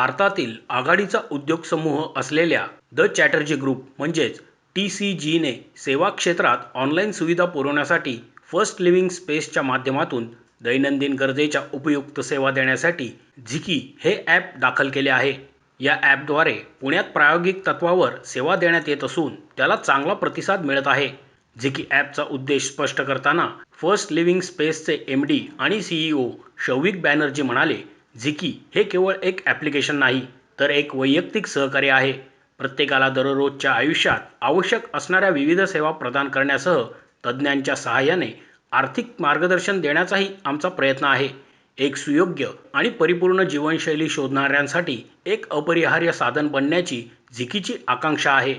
भारतातील आघाडीचा उद्योग समूह असलेल्या द चॅटर्जी ग्रुप म्हणजेच टी सी जीने सेवा क्षेत्रात ऑनलाईन सुविधा पुरवण्यासाठी फर्स्ट लिव्हिंग स्पेसच्या माध्यमातून दैनंदिन गरजेच्या उपयुक्त सेवा देण्यासाठी झिकी हे ॲप दाखल केले आहे. या ॲपद्वारे पुण्यात प्रायोगिक तत्वावर सेवा देण्यात येत असून त्याला चांगला प्रतिसाद मिळत आहे. झिकी ॲपचा उद्देश स्पष्ट करताना फर्स्ट लिव्हिंग स्पेसचे एम डी आणि सीईओ शौविक बॅनर्जी म्हणाले झिकी हे केवळ एक ॲप्लिकेशन नाही तर एक वैयक्तिक सहकार्य आहे. प्रत्येकाला दररोजच्या आयुष्यात आवश्यक असणाऱ्या विविध सेवा प्रदान करण्यासह तज्ज्ञांच्या सहाय्याने आर्थिक मार्गदर्शन देण्याचाही आमचा प्रयत्न आहे. एक सुयोग्य आणि परिपूर्ण जीवनशैली शोधणाऱ्यांसाठी एक अपरिहार्य साधन बनण्याची झिकीची आकांक्षा आहे.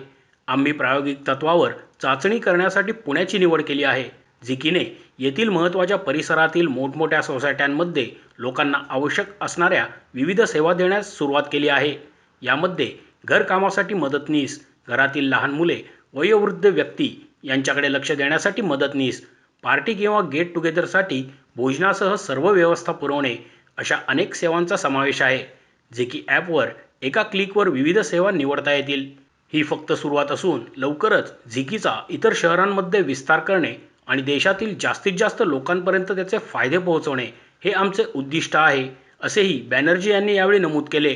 आम्ही प्रायोगिक तत्वावर चाचणी करण्यासाठी पुण्याची निवड केली आहे. झिकीने येथील महत्त्वाच्या परिसरातील मोठमोठ्या सोसायट्यांमध्ये लोकांना आवश्यक असणाऱ्या विविध सेवा देण्यास सुरुवात केली आहे. यामध्ये घरकामासाठी मदतनीस घरातील लहान मुले वयोवृद्ध व्यक्ती यांच्याकडे लक्ष देण्यासाठी मदतनीस पार्टी किंवा गेट टुगेदरसाठी भोजनासह सर्व व्यवस्था पुरवणे अशा अनेक सेवांचा समावेश आहे. जे की ॲपवर एका क्लिकवर विविध सेवा निवडता येतील. ही फक्त सुरुवात असून लवकरच झिकीचा इतर शहरांमध्ये विस्तार करणे आणि देशातील जास्तीत जास्त लोकांपर्यंत त्याचे फ़ायदे पोहोचवणे हे आमचे उद्दिष्ट आहे, असेही बॅनर्जी यांनी यावेळी नमूद केले.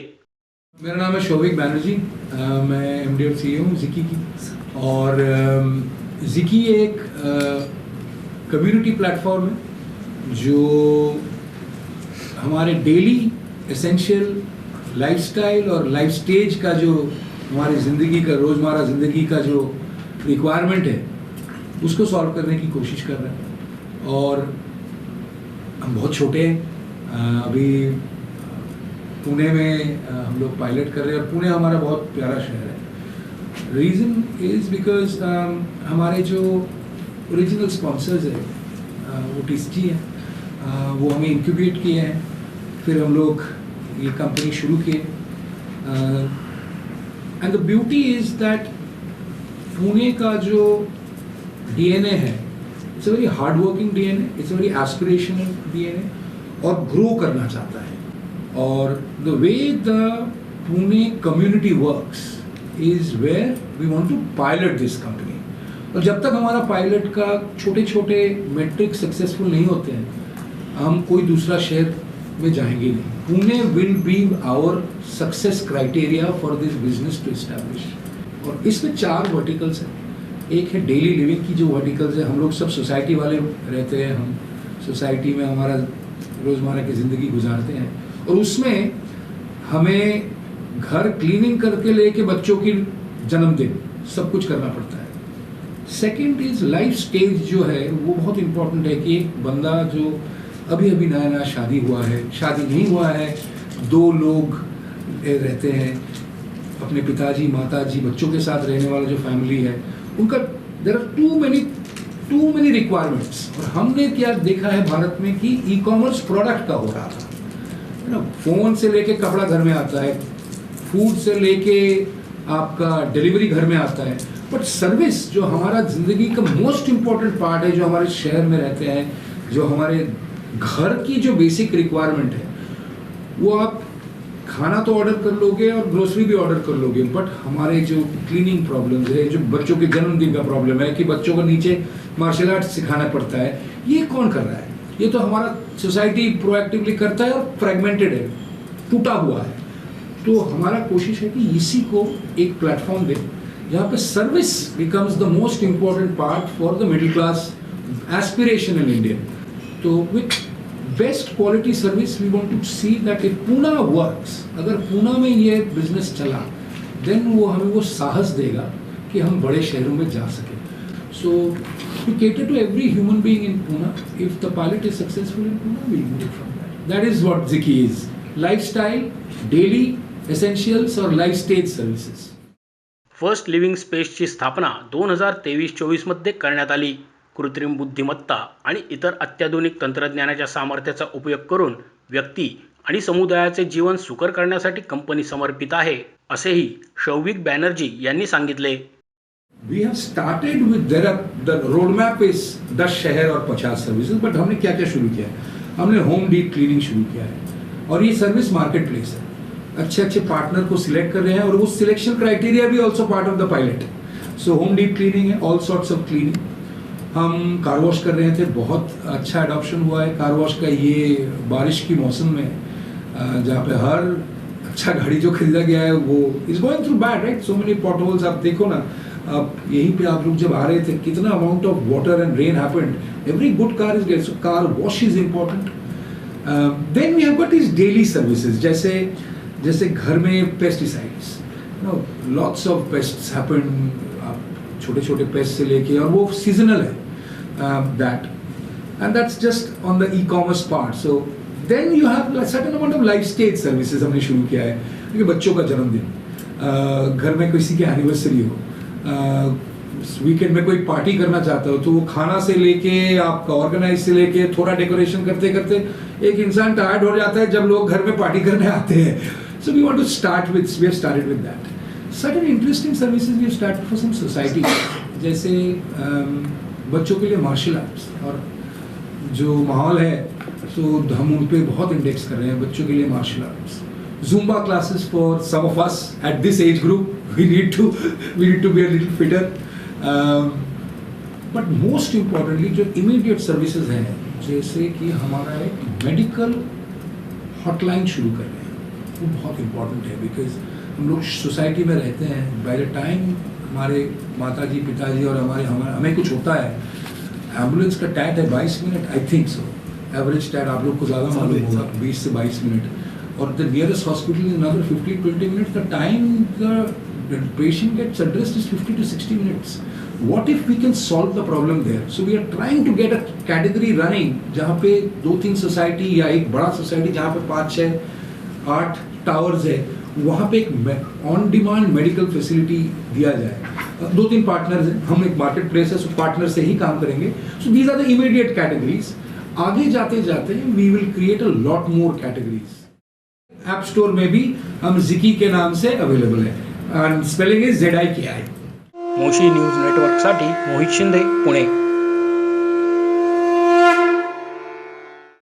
मेरा नाम है शौविक बैनर्जी मैं एम डी सी हूँ जिकी की। और जिकी एक कम्युनिटी प्लेटफॉर्म है, जो हमारे डेली एसेंशियल लाइफस्टाइल और लाइफ स्टेज का जो हमारी ज़िंदगी का, रोज़मर्रा ज़िंदगी का जो रिक्वायरमेंट है उसको सॉल्व करने की कोशिश कर रहे हैं। और हम बहुत छोटे हैं। अभी पुणे में हम लोग पायलट कर रहे हैं और पुणे हमारा बहुत प्यारा शहर है। रीज़न इज़ बिकॉज़ हमारे जो ओरिजिनल स्पॉन्सर्स है वो टी है। वो हमें इंक्यूबेट किए हैं। फिर हम लोग ये कंपनी शुरू किए। And the beauty is that Pune का जो डीएनए है। It's very hard working DNA it's very aspirational DNA और ग्रो करना चाहता है। और the way the Pune community works is where we want to pilot this company और जब तक हमारा पायलट का छोटे छोटे मेट्रिक सक्सेसफुल नहीं होते हैं, हम कोई दूसरा शहर में जाएँगे नहीं। Pune will be our success criteria for this business to establish और इसमें चार वर्टिकल्स हैं। एक है डेली लिविंग की जो वर्टिकल्स है। हम लोग सब सोसाइटी वाले रहते हैं। हम सोसाइटी में हमारा रोज़मर्रा की ज़िंदगी गुजारते हैं। और उसमें हमें घर क्लीनिंग करके लेके बच्चों की जन्मदिन, सब कुछ करना पड़ता है। सेकेंड इज़ लाइफ स्टेज जो है, वो बहुत इंपॉर्टेंट है कि एक बंदा जो अभी अभी नया नया शादी हुआ है, शादी नहीं हुआ है, दो लोग रहते हैं, अपने पिताजी, माताजी, बच्चों के साथ रहने वाला जो फैमिली है उनका there are too many too many requirements और हमने क्या देखा है भारत में कि ई कॉमर्स प्रोडक्ट का हो रहा था। ना? फ़ोन से लेके कपड़ा घर में आता है फ़ूड से लेके आपका डिलीवरी घर में आता है। बट सर्विस जो हमारा ज़िंदगी का मोस्ट इंपॉर्टेंट पार्ट है, जो हमारे शहर में रहते हैं, जो हमारे घर की जो बेसिक रिक्वायरमेंट है, वो आप खाना तो ऑर्डर कर लोगे और ग्रोसरी भी ऑर्डर कर लोगे बट हमारे जो क्लीनिंग प्रॉब्लम्स है, जो बच्चों के जन्मदिन का प्रॉब्लम है कि बच्चों को नीचे मार्शल आर्ट सिखाना पड़ता है, ये कौन कर रहा है? ये तो हमारा सोसाइटी प्रोएक्टिवली करता है और फ्रेगमेंटेड है, टूटा हुआ है। तो हमारा कोशिश है कि इसी को एक प्लेटफॉर्म दें, जहाँ पे service becomes the most important part for the middle class aspirational Indian तो with best quality service we want to see that if Poona work अगर पूना में ये बिज़नेस चला देन वो हमें वो साहस देगा कि हम बड़े शहरों में जा सकें। So to cater to every human being in Poona if the pilot is successful in Poona we from that is what Ziki is life daily essentials और life stage services first living स्पेसची स्थापना दोन हज़ार तेवीस चोवीसमध्ये करण्यात आली. कृत्रिम बुद्धिमत्ता आणि इतर अत्याधुनिक तंत्रज्ञानाच्या सामर्थ्याचा उपयोग करून व्यक्ती आणि समुदायाचे जीवन सुकर करण्यासाठी कंपनी समर्पित आहे असेही शौविक बॅनर्जी यांनी सांगितले. We have started with there the the roadmap is 10 शहर और 50 सर्विसेज बट हमने क्या क्या शुरू किया है? हमने होम डीप क्लीनिंग शुरू किया है। और ये सर्विस मार्केट प्लेस है। अच्छे अच्छे पार्टनर को सिलेक्ट कर रहे हैं और वो सिलेक्शन क्राइटेरिया भी also part of the pilot so home deep cleaning है ऑल सॉर्ट्स ऑफ क्लीनिंग हम कार वॉश कर रहे थे, बहुत अच्छा अडॉप्शन हुआ है। कार वॉश का ये बारिश की मौसम में जहाँ पे हर अच्छा गाड़ी जो खरीदा गया है, वो is going through bad right so many potholes आप देखो ना, अब यहीं पे आप लोग जब आ रहे थे, कितना amount of water and rain happened every good car is so car wash is important then we have got is daily services जैसे जैसे घर में pesticides no lots of pests happen छोटे छोटे पेस्ट से लेके, और वो सीजनल है। That and that's just on the e-commerce part. So then you have a certain amount of life stage services हमने शुरू किया है। क्योंकि बच्चों का जन्मदिन घर में किसी की एनिवर्सरी हो वीकेंड में कोई पार्टी करना चाहता हो तो वो खाना से लेके आपका ऑर्गेनाइज से लेके थोड़ा डेकोरेशन करते करते एक इंसान टायर्ड हो जाता है जब लोग घर में पार्टी करने आते हैं। So we want to start with we have started with that certain interesting services we start for some society जैसे अम, बच्चों के लिए मार्शल आर्ट्स और जो माहौल है तो हम उन पर बहुत इंडेक्स कर रहे हैं बच्चों के लिए martial arts Zumba classes for some of us at this age group. We need to we need to be a little fitter. Um, but जो immediate services हैं जैसे कि हमारा एक मेडिकल हॉटलाइन शुरू कर रहे हैं वो बहुत इम्पोर्टेंट है बिकॉज़ हम लोग सोसाइटी में रहते हैं बाय द टाइम हमारे माता जी पिताजी और हमारे हमारे हमें कुछ होता है। एंबुलेंस का टैट है बाईस minute I think so average TAT आप लोग को ज़्यादा मालूम होगा बीस से बाईस मिनट और the nearest hospital in other fifty twenty minute the time patient gets addressed is fifty to sixty minutes what if we can solve the problem there so we are trying to get a category running जहाँ पे दो तीन society या एक बड़ा society जहाँ पे पाँच छः आठ टावर्स है। वहाँ पे एक ऑन डिमांड मेडिकल फैसिलिटी दिया जाए। दो तीन पार्टनर्स हैं, हम एक मार्केट प्लेस है सो पार्टनर से ही काम करेंगे। So these are the immediate categories आगे जाते जाते we will create a lot more categories app store में भी हम जिकी के नाम से अवेलेबल है। And spelling is Z I K I Moshi news नेटवर्कसाठी Mohit Shinde, Pune.